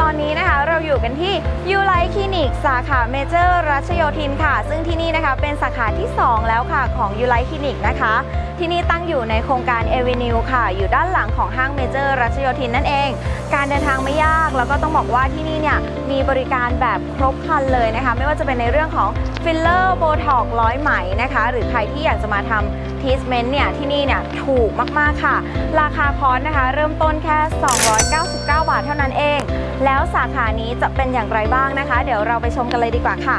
ตอนนี้นะคะเราอยู่กันที่ยูไลคลินิกสาขาเมเจอร์รัชโยธินค่ะ ซึ่งที่นี่นะคะเป็นสาขาที่ 2 แล้วค่ะของยูไลคลินิกนะคะ ที่นี่ตั้งอยู่ในโครงการเอเวนิวค่ะ อยู่ด้านหลังของห้างเมเจอร์รัชโยธินนั่นเอง การเดินทางไม่ยากแล้วก็ต้องบอกว่าที่นี่เนี่ยมีบริการแบบครบครันเลยนะคะ ไม่ว่าจะเป็นในเรื่องของฟิลเลอร์โบท็อกร้อยไหมนะคะ หรือใครที่อยากจะมาทำทีสเมนต์เนี่ยที่นี่เนี่ยถูกมากๆค่ะ ราคาคอร์สนะคะ เริ่มต้นแค่ 299 บาทเท่านั้นเอง แล้วสาขานี้จะเป็นอย่างไรบ้างนะคะ เดี๋ยวเราไปชมกันเลยดีกว่าค่ะ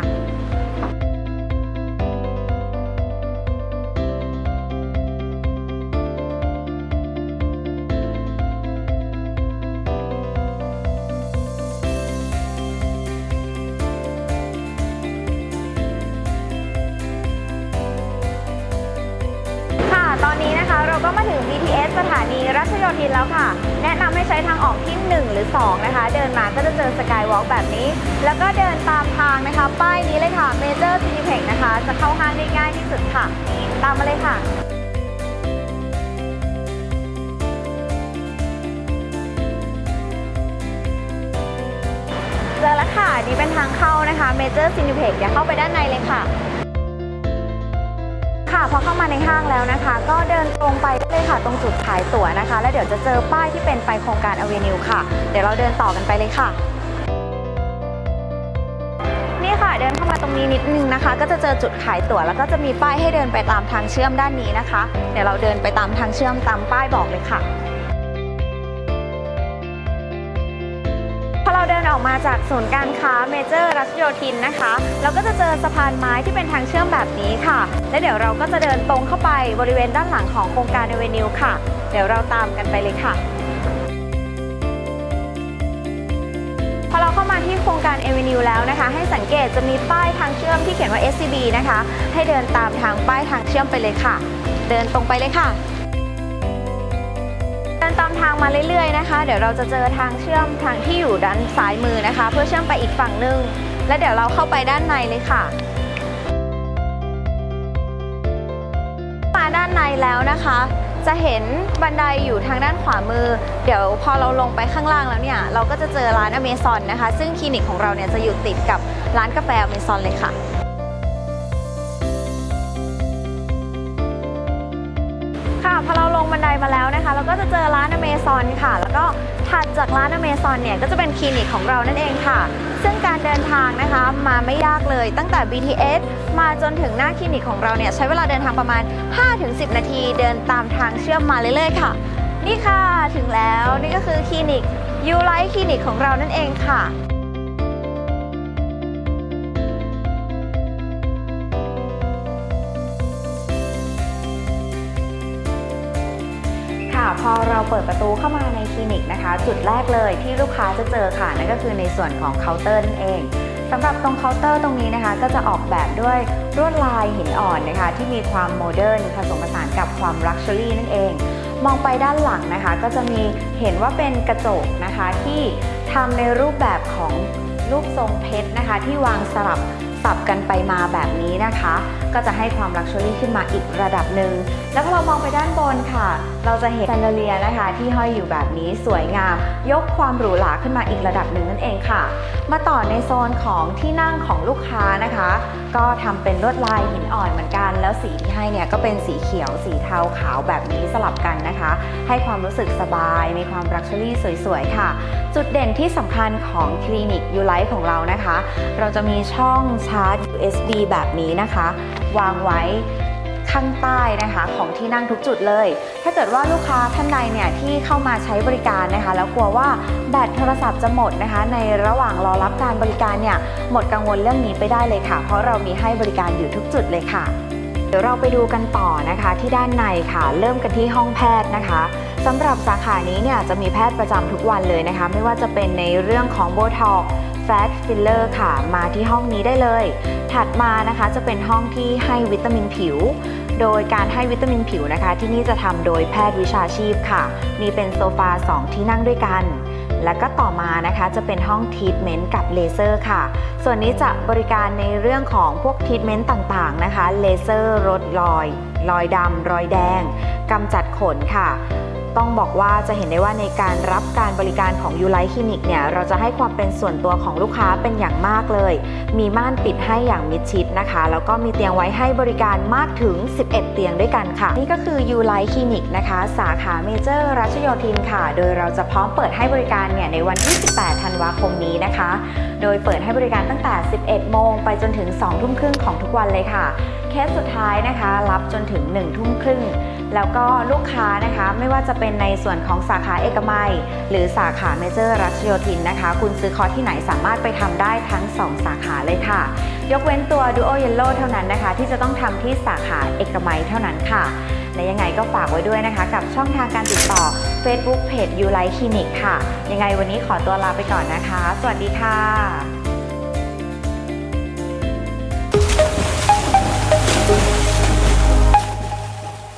สถานีรัชโยธินแล้วค่ะ แนะนำให้ใช้ทางออกที่ 1 หรือ 2 นะคะ เดินมาก็จะเจอสกายวอล์กแบบนี้ แล้วก็เดินตามทางนะคะ ป้ายนี้เลยค่ะ Major Cineplex นะคะ จะเข้าห้างได้ง่ายที่สุดค่ะ ตามมาเลยค่ะเจอแล้วค่ะ นี่เป็นทางเข้านะคะ Major Cineplex เดี๋ยวเข้าไปด้านในเลยค่ะ ค่ะพอเข้ามาในห้างแล้วนะคะ ก็เดินตรงไปเลยค่ะ ตรงจุดขายตั๋วนะคะ แล้วเดี๋ยวจะเจอป้ายที่เป็นไปโครงการอเวนิวค่ะ เดี๋ยวเราเดินต่อกันไปเลยค่ะ นี่ค่ะเดินเข้ามาตรงนี้นิดนึงนะคะ ก็จะเจอจุดขายตั๋วแล้วก็จะมีป้ายให้เดินไปตามทางเชื่อมด้านนี้นะคะ เดี๋ยวเราเดินไปตามทางเชื่อมตามป้ายบอกเลยค่ะ เราเดินออกมาจากศูนย์การค้าเมเจอร์รัชโยธินนะคะ เราก็จะเจอสะพานไม้ที่เป็นทางเชื่อมแบบนี้ค่ะ และเดี๋ยวเราก็จะเดินตรงเข้าไปบริเวณด้านหลังของโครงการเอเวนิวค่ะ เดี๋ยวเราตามกันไปเลยค่ะพอเราเข้ามาที่โครงการเอเวนิวแล้วนะคะ ให้สังเกตจะมีป้ายทางเชื่อมที่เขียนว่า SCB นะคะ ให้เดินตามทางป้ายทางเชื่อมไปเลยค่ะ เดินตรงไปเลยค่ะ เดินตามทางมาเรื่อยๆนะคะ เดี๋ยวเราจะเจอทางเชื่อมทางที่อยู่ด้านซ้ายมือนะคะ เพื่อเชื่อมไปอีกฝั่งหนึ่งและเดี๋ยวเราเข้าไปด้านในเลยค่ะมาด้านในแล้วนะคะ จะเห็นบันไดอยู่ทางด้านขวามือ เดี๋ยวพอเราลงไปข้างล่างแล้วเนี่ย เราก็จะเจอร้านอเมซอนนะคะ ซึ่งคลินิกของเราเนี่ยจะอยู่ติดกับร้านกาแฟอเมซอนเลยค่ะ ค่ะพอเราลงบันไดมาแล้วนะคะ เราก็จะเจอร้านอเมซอนค่ะ แล้วก็ถัดจากร้านอเมซอนเนี่ยก็จะเป็นคลินิกของเรานั่นเองค่ะ ซึ่งการเดินทางนะคะมาไม่ยากเลยตั้งแต่ BTS มาจนถึงหน้าคลินิกของเราเนี่ยใช้เวลาเดินทางประมาณ 5-10 นาทีเดินตามทางเชื่อมมาเรื่อยๆค่ะ นี่ค่ะถึงแล้วนี่ก็คือคลินิกยูไลท์คลินิกของเรานั่นเองค่ะค่ะ พอเราเปิดประตูเข้ามาในคลินิกนะคะ จุดแรกเลยที่ลูกค้าจะเจอค่ะนั่นก็คือในส่วนของเคาน์เตอร์นั่นเองสำหรับตรงเคาน์เตอร์ตรงนี้นะคะ ก็จะออกแบบด้วยลวดลายหินอ่อนนะคะ ที่มีความโมเดิร์นผสมผสานกับความลักชัวรี่นั่นเอง มองไปด้านหลังนะคะ ก็จะมีเห็นว่าเป็นกระจกนะคะที่ทำในรูปแบบของรูปทรงเพชรนะคะ ที่วางสลับ สับกันไปมาแบบนี้นะคะ ก็จะให้ความลักชัวรี่ขึ้นมาอีกระดับหนึ่ง แล้วพอเรามองไปด้านบนค่ะ เราจะเห็นแซนเดเลียนะคะ ที่ห้อยอยู่แบบนี้สวยงาม ยกความหรูหราขึ้นมาอีกระดับหนึ่งนั่นเองค่ะ มาต่อในโซนของที่นั่งของลูกค้านะคะ ก็ทำเป็นลวดลายหินอ่อนเหมือนกัน สีที่ให้เนี่ยก็เป็นสีเขียวสีเทาขาวแบบนี้สลับกันนะคะ ให้ความรู้สึกสบายมีความลักชัรี่สวยๆ ค่ะ จุดเด่นที่สำคัญของคลินิกยูไลท์ของเรานะคะ เราจะมีช่องชาร์จ USB แบบนี้นะคะ วางไว้ข้างใต้นะคะของที่นั่งทุกจุดเลย ถ้าเกิดว่าลูกค้าท่านใดเนี่ยที่เข้ามาใช้บริการนะคะ แล้วกลัวว่าแบตโทรศัพท์จะหมดนะคะ ในระหว่างรอรับการบริการเนี่ยหมดกังวลเรื่องนี้ไปได้เลยค่ะ เพราะเรามีให้บริการอยู่ทุกจุดเลยค่ะ เดี๋ยวเราไปดูกันต่อนะคะที่ด้านในค่ะ เริ่มกันที่ห้องแพทย์นะคะสำหรับสาขานี้เนี่ยจะมีแพทย์ประจำทุกวันเลยนะคะ ไม่ว่าจะเป็นในเรื่องของโบท็อกแฟตฟิลเลอร์ค่ะ มาที่ห้องนี้ได้เลย ถัดมานะคะจะเป็นห้องที่ให้วิตามินผิว โดยการให้วิตามินผิวนะคะ ที่นี่จะทำโดยแพทย์วิชาชีพค่ะ มีเป็นโซฟา 2 ที่นั่งด้วยกัน แล้วก็ต่อมานะคะจะเป็นห้องทรีทเมนต์กับเลเซอร์ค่ะ ส่วนนี้จะบริการในเรื่องของพวกทรีทเมนต์ต่างๆนะคะ เลเซอร์ลดรอย รอยดำรอยแดงกำจัดขนค่ะ ต้องบอกว่าจะเห็นได้ว่าในการรับการบริการของยูไลคลินิกเนี่ย เราจะให้ความเป็นส่วนตัวของลูกค้าเป็นอย่างมากเลย มีม่านปิดให้อย่างมิดชิด นะคะ แล้วก็มีเตียงไว้ให้บริการมากถึง 11 เตียงด้วยกันค่ะ นี่ก็คือยูไลคลินิกนะคะ สาขาเมเจอร์รัชโยธินค่ะ โดยเราจะพร้อมเปิดให้บริการเนี่ยในวันที่ 18 ธันวาคมนี้นะคะ โดยเปิดให้บริการตั้งแต่ 11 โมงไปจนถึง 2 ทุ่มครึ่งของทุกวันเลยค่ะ เคสสุดท้ายนะคะ รับจนถึง 1 ทุ่มครึ่ง แล้วก็ลูกค้านะคะไม่ว่าจะเป็นในส่วนของสาขาเอกมัย หรือสาขาเมเจอร์รัชโยธินนะคะ คุณซื้อคอร์สที่ไหนสามารถไปทำได้ทั้ง 2 สาขาเลยค่ะ ยกเว้นตัว Duo Yellow เท่านั้นนะคะ ที่จะต้องทำที่สาขาเอกมัยเท่านั้นค่ะ และยังไงก็ฝากไว้ด้วยนะคะ กับช่องทางการติดต่อ Facebook Page u l i คลินิกค่ะ ยังไงวันนี้ขอตัวลาไปก่อนนะคะ สวัสดีค่ะ